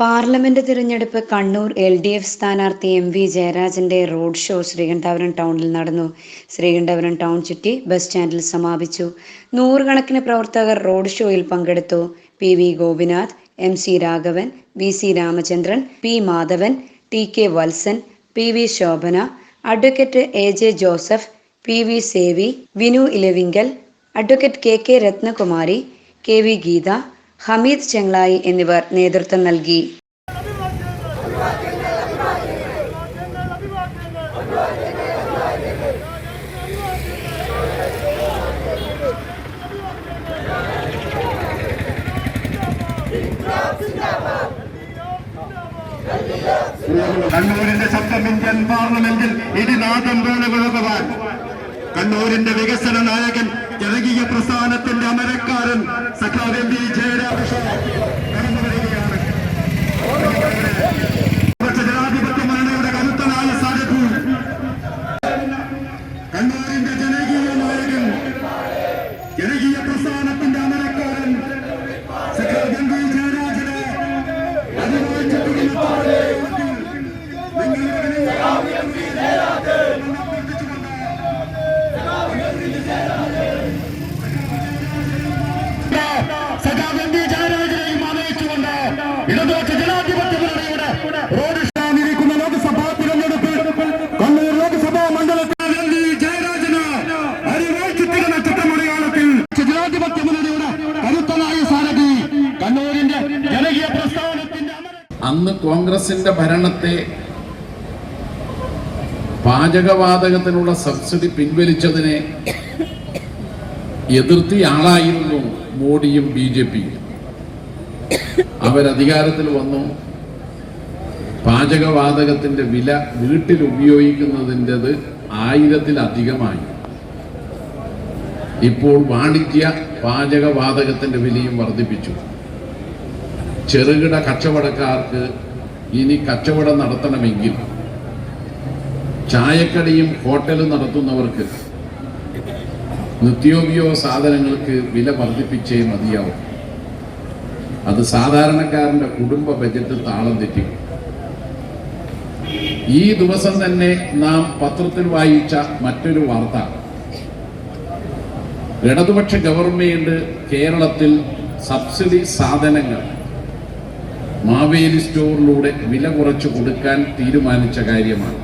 Parliament തിരഞ്ഞെടുപ്പ് Kannur L D F സ്ഥാനാർത്ഥി M V ജയരാജന്റെ റോഡ് ഷോ ശ്രീകണ്ഠാപുരം ടൗണിൽ നടന്നു. ശ്രീകണ്ഠാപുരം ടൗൺ ചുറ്റി ബസ് സ്റ്റാൻഡിൽ സമാപിച്ചു. നൂറുകണക്കിന് പ്രവർത്തകർ റോഡ് ഷോയിൽ പങ്കെടുത്തു. P V Gopinath M C Raghavan V C Ramachandran P Madhavan T K Valsan P V Shobhana advocate A J Joseph P V Sevi Vinu Elavinkal advocate K K Ratnakumari K V Geetha Hameed Chengalayi എന്നിവർ നേതൃത്വം നൽകി. കണ്ണൂരിന്റെ ശബ്ദം Indian പാർലമെന്റിൽ ഇടിനാദം പോലെ വിളകുവാൻ കണ്ണൂരിന്റെ വികസന നായകൻ ജനകീയ പ്രസ്ഥാനത്തിന്റെ അമരക്കാരൻ സഖാവ് എം വി ജയരാജൻ അന്ന് കോൺഗ്രസിന്റെ ഭരണത്തെ പാചകവാതകത്തിനുള്ള സബ്സിഡി പിൻവലിച്ചതിനെ എതിർത്തിയ ആളായിരുന്നു മോഡിയും ബി ജെ പിയും അവരധികാരത്തിൽ വന്നു. പാചകവാതകത്തിന്റെ വില വീട്ടിൽ ഉപയോഗിക്കുന്നതിന്റെത് ആയിരത്തിലധികമായി. ഇപ്പോൾ വാണിജ്യ പാചകവാതകത്തിന്റെ വിലയും വർദ്ധിപ്പിച്ചു. ചെറുകിട കച്ചവടക്കാർക്ക് ഇനി കച്ചവടം നടത്തണമെങ്കിൽ ചായക്കടയും ഹോട്ടലും നടത്തുന്നവർക്ക് നിത്യോപയോഗ സാധനങ്ങൾക്ക് വില വർദ്ധിപ്പിച്ചേ മതിയാവും. അത് സാധാരണക്കാരന്റെ കുടുംബ ബജറ്റ് താളം തെറ്റിക്കും ഈ ദിവസം തന്നെ നാം പത്രത്തിൽ വായിച്ച മറ്റൊരു വാർത്ത. ഇടതുപക്ഷ ഗവൺമെന്റ് കേരളത്തിൽ സബ്സിഡി സാധനങ്ങൾ മാവേലി സ്റ്റോറിലൂടെ വില കുറച്ചു കൊടുക്കാൻ തീരുമാനിച്ച കാര്യമാണ്.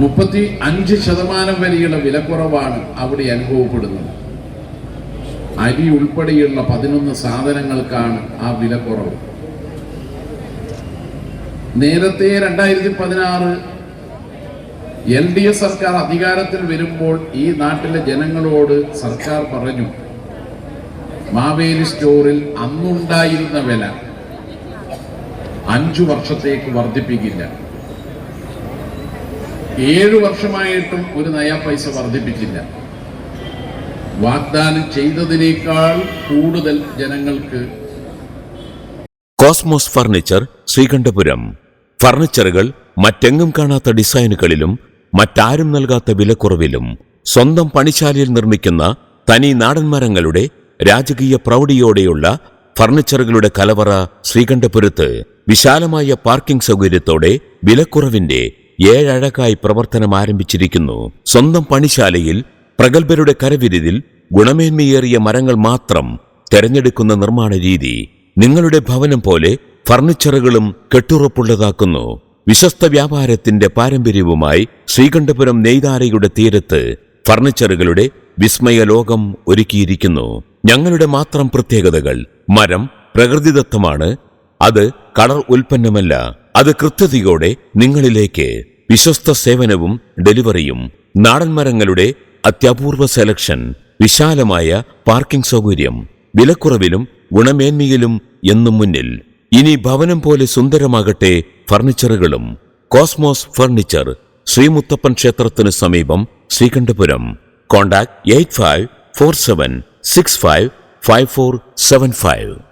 മുപ്പത്തി അഞ്ച് ശതമാനം വരെയുള്ള വിലക്കുറവാണ് അവിടെ അനുഭവപ്പെടുന്നത്. അരി ഉൾപ്പെടെയുള്ള പതിനൊന്ന് സാധനങ്ങൾക്കാണ് ആ വിലക്കുറവ് നേരത്തെ രണ്ടായിരത്തി പതിനാറ് എൽ ഡി എഫ് സർക്കാർ അധികാരത്തിൽ വരുമ്പോൾ ഈ നാട്ടിലെ ജനങ്ങളോട് സർക്കാർ പറഞ്ഞു മാവേലി സ്റ്റോറിൽ അന്നുണ്ടായിരുന്ന വില അഞ്ചു വർഷത്തേക്ക് വർദ്ധിപ്പിക്കില്ല. ഏഴു വർഷമായിട്ടും ഒരു നയാ പൈസ വർദ്ധിപ്പിച്ചില്ല വാഗ്ദാനം ചെയ്തതിനേക്കാൾ കൂടുതൽ ജനങ്ങൾക്ക് കോസ്മോസ് ഫർണിച്ചർ ശ്രീകണ്ഠപുരം. ഫർണിച്ചറുകൾ മറ്റെങ്ങും കാണാത്ത ഡിസൈനുകളിലും മറ്റാരും നൽകാത്ത വിലക്കുറവിലും സ്വന്തം പണിശാലയിൽ നിർമ്മിക്കുന്ന തനി നാടൻ മരങ്ങളുടെ രാജകീയ പ്രൗഢിയോടെയുള്ള ഫർണിച്ചറുകളുടെ കലവറ ശ്രീകണ്ഠപുരത്ത് വിശാലമായ പാർക്കിംഗ് സൗകര്യത്തോടെ വിലക്കുറവിന്റെ ഏഴഴകായി പ്രവർത്തനം ആരംഭിച്ചിരിക്കുന്നു. സ്വന്തം പണിശാലയിൽ പ്രഗത്ഭരുടെ കരവിരുതിൽ ഗുണമേന്മയേറിയ മരങ്ങൾ മാത്രം തെരഞ്ഞെടുക്കുന്ന നിർമ്മാണ രീതി നിങ്ങളുടെ ഭവനം പോലെ ഫർണിച്ചറുകളും കെട്ടുറപ്പുള്ളതാക്കുന്നു. വിശ്വസ്ത വ്യാപാരത്തിന്റെ പാരമ്പര്യവുമായി ശ്രീകണ്ഠപുരം നെയ്താരയുടെ തീരത്ത് ഫർണിച്ചറുകളുടെ വിസ്മയ ലോകം ഒരുക്കിയിരിക്കുന്നു. ഞങ്ങളുടെ മാത്രം പ്രത്യേകതകൾ മരം പ്രകൃതിദത്തമാണ് അത് കളർ ഉൽപ്പന്നമല്ല അത് കൃത്യതയോടെ നിങ്ങളിലേക്ക് വിശ്വസ്ത സേവനവും ഡെലിവറിയും നാടൻ മരങ്ങളുടെ അത്യപൂർവ സെലക്ഷൻ വിശാലമായ പാർക്കിംഗ് സൗകര്യം വിലക്കുറവിലും ഗുണമേന്മയിലും എന്നും മുന്നിൽ. ഇനി ഭവനം പോലെ സുന്ദരമാകട്ടെ ഫർണിച്ചറുകളും. കോസ്മോസ് ഫർണിച്ചർ ശ്രീമുത്തപ്പൻ ക്ഷേത്രത്തിന് സമീപം Sreekandapuram. Contact eight five four seven six five five four seven five